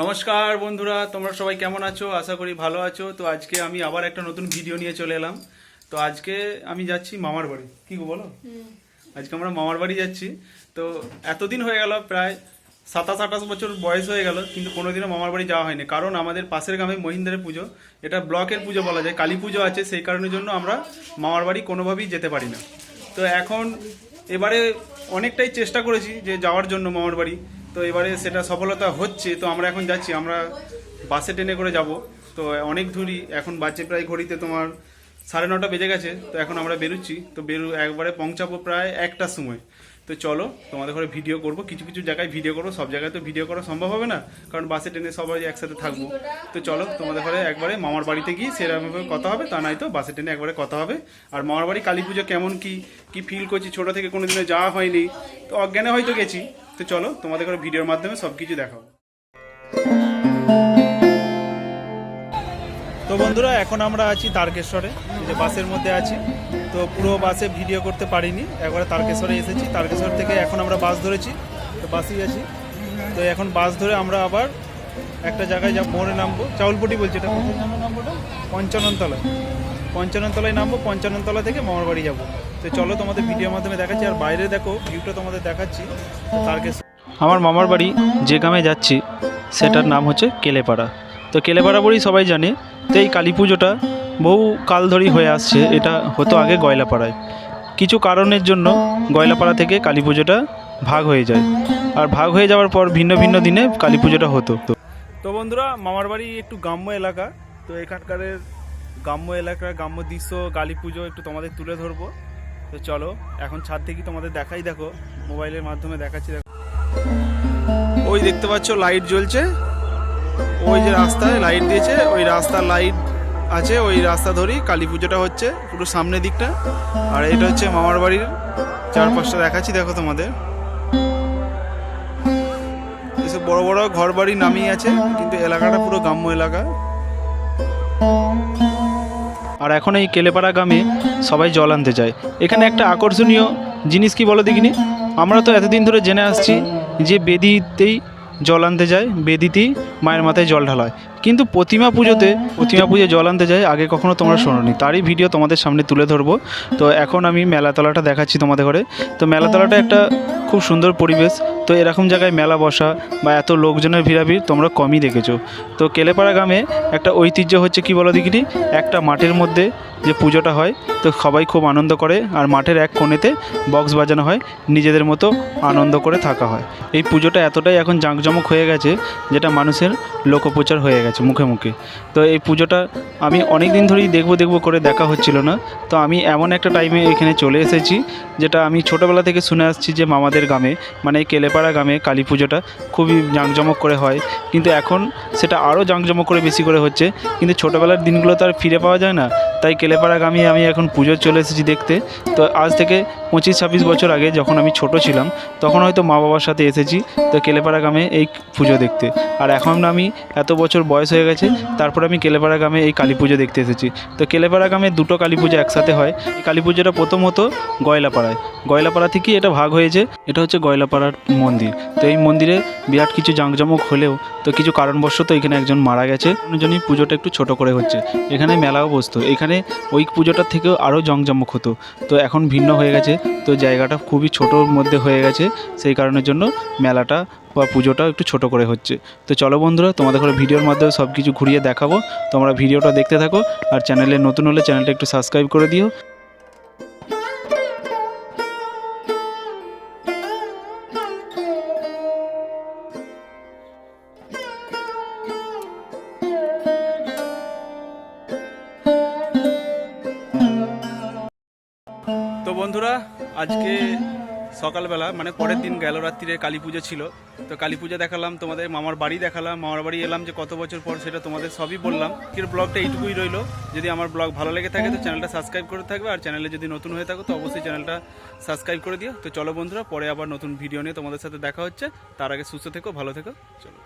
নমস্কার বন্ধুরা তোমরা সবাই কেমন আছো? আশা করি ভালো আছো। তো আজকে আমি আবার একটা নতুন ভিডিও নিয়ে চলে এলাম। তো আজকে আমি যাচ্ছি মামার বাড়ি। কি গো বলো? আজকে আমরা মামার বাড়ি যাচ্ছি। তো এতদিন হয়ে গেল প্রায় সাতাশ আঠাশ বছর বয়স হয়ে গেল কিন্তু কোনোদিনও মামার বাড়ি যাওয়া হয়নি। কারণ আমাদের পাশের গ্রামে মহিন্দ্রের পুজো। এটা ব্লকের পুজো বলা যায় কালী পুজো আছে সেই কারণের জন্য আমরা মামার বাড়ি কোনোভাবেই যেতে পারি না। তো এখন এবারে অনেকটাই চেষ্টা করেছি যে যাওয়ার জন্য মামার বাড়ি। তো এবারে সেটা সফলতা হচ্ছে, তো আমরা এখন যাচ্ছি, আমরা বাসে ট্রেনে করে যাব। তো অনেক দূরই এখন বাজে প্রায় ঘড়িতে তোমার সাড়ে নটা বেজে গেছে, তো এখন আমরা বেরোচ্ছি। তো বেরো, একবারে পৌঁছাবো প্রায় একটার সময়। তো চলো, তোমাদের ঘরে ভিডিও করব, কিছু কিছু জায়গায় ভিডিও করব সব জায়গায় তো ভিডিও করা সম্ভব হবে না, কারণ বাসে ট্রেনে সবাই একসাথে থাকব। তো চলো, তোমাদের ঘরে একবারে মামার বাড়িতে গিয়ে সেরকমভাবে কথা হবে, তা নাই তো, বাসে ট্রেনে একবারে কথা হবে। আর মামার বাড়ি কালী পুজো কেমন কি কি ফিল করছি, ছোট থেকে কোনোদিনও যাওয়া হয়নি। তো অজ্ঞানে হয়তো গেছি। তো চলো, তোমাদের ঘরে ভিডিওর মাধ্যমে সব কিছু দেখাবো তো বন্ধুরা, এখন আমরা আছি তারকেশ্বরে যে বাসের মধ্যে আছি। তো পুরো বাসে ভিডিও করতে পারিনি, একবারে তারকেশ্বরে এসেছি। তারকেশ্বর থেকে এখন আমরা বাস ধরেছি, তো বাসেই আছি। তো এখন বাস ধরে আমরা আবার একটা জায়গায় যা মোড়ে নামবো। চাউলপটি বলছি এটা। নামবোটা পঞ্চাননতলা পঞ্চাননতলায় নামবো, পঞ্চাননতলা থেকে মামার বাড়ি যাব। তো চলো তোমাদের ভিডিওর মাধ্যমে দেখাচ্ছি আর বাইরে দেখো ভিউটা তোমাদের দেখাচ্ছি তারকেশ্বর আমার মামার বাড়ি যে গ্রামে যাচ্ছি সেটার নাম হচ্ছে কেলেপাড়া। তো কেলেপাড়া বলেই সবাই জানে তো এই কালী পুজোটা বহু কাল ধরেই হয়ে আসছে এটা হতো আগে গয়লাপাড়ায়। কিছু কারণের জন্য গয়লাপাড়া থেকে কালী পুজোটা ভাগ হয়ে যায় আর ভাগ হয়ে যাওয়ার পর ভিন্ন ভিন্ন দিনে কালী পুজোটা হতো। তো তো বন্ধুরা মামার বাড়ি একটু গ্রাম্য এলাকা তো এখানকার গ্রাম্য এলাকার গ্রাম্য দৃশ্য কালী পুজো একটু তোমাদের তুলে ধরবো। তো চলো, এখন ছাদ থেকে তোমাদের দেখাই, দেখো, মোবাইলের মাধ্যমে দেখাচ্ছি, দেখো। ওই দেখতে পাচ্ছ, লাইট জ্বলছে। ওই যে রাস্তায় লাইট দিয়েছে, ওই রাস্তার লাইট আছে, ওই রাস্তা ধরেই কালী পুজোটা হচ্ছে, পুরো সামনের দিকটা। আর এটা হচ্ছে মামার বাড়ির চারপাশটা দেখাচ্ছি, দেখো তোমাদের। বড় বড় ঘর বাড়ি নামিয়ে আছে, কিন্তু এলাকাটা পুরো গ্রাম্য এলাকা। আর এখন এই কেলেপাড়া গ্রামে সবাই জল আনতে যায়। এখানে একটা আকর্ষণীয় জিনিস কি বলো দেখিনি? আমরা তো এতদিন ধরে জেনে আসছি যে বেদিতেই জল আনতে যায়, বেদিতেই মায়ের মাথায় জল ঢালায়। কিন্তু প্রতিমা পুজোতে, প্রতিমা পুজো জল আনতে যায় আগে কখনো তোমরা শোনোনি। তারই ভিডিও তোমাদের সামনে তুলে ধরবো। তো এখন আমি মেলাতলাটা দেখাচ্ছি তোমাদের ঘরে। তো মেলাতলাটা একটা খুব সুন্দর পরিবেশ। তো এরকম জায়গায় মেলা বসা বা এত লোকজনের ভিড়াভিড় তোমরা কমই দেখেছ। তো কেলেপাড়া গ্রামে একটা ঐতিহ্য হচ্ছে কি বলো দেখিনি একটা মাঠের মধ্যে যে পুজোটা হয়, তো সবাই খুব আনন্দ করে। আর মাঠের এক কোণেতে বক্স বাজানো হয়, নিজেদের মতো আনন্দ করে থাকা হয়। এই পুজোটা এতটাই এখন জাঁকজমক হয়ে গেছে, যেটা মানুষের লোকপ্রচার হয়ে গেছে মুখে মুখে। তো এই পুজোটা আমি অনেক দিন ধরেই দেখব দেখব করে দেখা হচ্ছিল না। তো আমি এমন একটা টাইমে এখানে চলে এসেছি, যেটা আমি ছোটোবেলা থেকে শুনে আসছি যে মামাদের গ্রামে মানে এই কেলেপাড়া গ্রামে কালী পুজোটা খুবই জাঁকজমক করে হয়। কিন্তু এখন সেটা আরও জাঁকজমক করে বেশি করে হচ্ছে। কিন্তু ছোটোবেলার দিনগুলো তো আর ফিরে পাওয়া যায় না। তাই কেলেপাড়া গ্রামে আমি এখন পুজো চলে এসেছি দেখতে। তো আজ থেকে পঁচিশ, ছাব্বিশ বছর আগে যখন আমি ছোট ছিলাম, তখন হয়তো মা বাবার সাথে এসেছি, তো কেলেপাড়া গ্রামে এই পুজো দেখতে। আর এখন আমি এত বছর বয়স হয়ে গেছে, তারপর আমি কেলেপাড়া গ্রামে এই কালী পুজো দেখতে এসেছি। তো কেলেপাড়া গ্রামে দুটো কালী পুজো একসাথে হয়। এই কালী পুজোটা প্রথম হতো গয়লাপাড়ায়। গয়লাপাড়া থেকেই এটা ভাগ হয়েছে, এটা হচ্ছে গয়লাপাড়ার মন্দির। তো এই মন্দিরে বিরাট কিছু জাঁকজমক হলেও, তো কিছু কারণবশত এখানে একজন মারা গেছে। জন্যই পুজোটা একটু ছোট করে হচ্ছে। এখানে মেলাও বসতো। এখানে ওই পুজোটার থেকেও আরও জমজমক হতো। তো এখন ভিন্ন হয়ে গেছে। তো জায়গাটা খুবই ছোটোর মধ্যে হয়ে গেছে। সেই কারণের জন্য মেলাটা বা পুজোটাও একটু ছোট করে হচ্ছে। তো চলো বন্ধুরা, তোমাদের করে ভিডিওর মাধ্যমে সব কিছু ঘুরিয়ে দেখাবো। তোমরা ভিডিওটা দেখতে থাকো আর চ্যানেলে নতুন হলে চ্যানেলটা একটু সাবস্ক্রাইব করে দিও। তো বন্ধুরা, আজকে সকালবেলা মানে পরের দিন গেল রাত্রিরে কালী পুজো ছিল। তো কালী পুজো দেখালাম, তোমাদের মামার বাড়ি দেখালাম, মামার বাড়ি এলাম যে কত বছর পর সেটা তোমাদের সবই বললাম। কিন্তু ব্লগটা এইটুকুই রইল। যদি আমার ব্লগ ভালো লেগে থাকে, তো চ্যানেলটা সাবস্ক্রাইব করে থাকবে। আর চ্যানেলে যদি নতুন হয়ে থাকো, তো অবশ্যই চ্যানেলটা সাবস্ক্রাইব করে দিও। তো চলো বন্ধুরা, পরে আবার নতুন ভিডিও নিয়ে তোমাদের সাথে দেখা হচ্ছে। তার আগে সুস্থ থেকো, ভালো থেকো। চলো।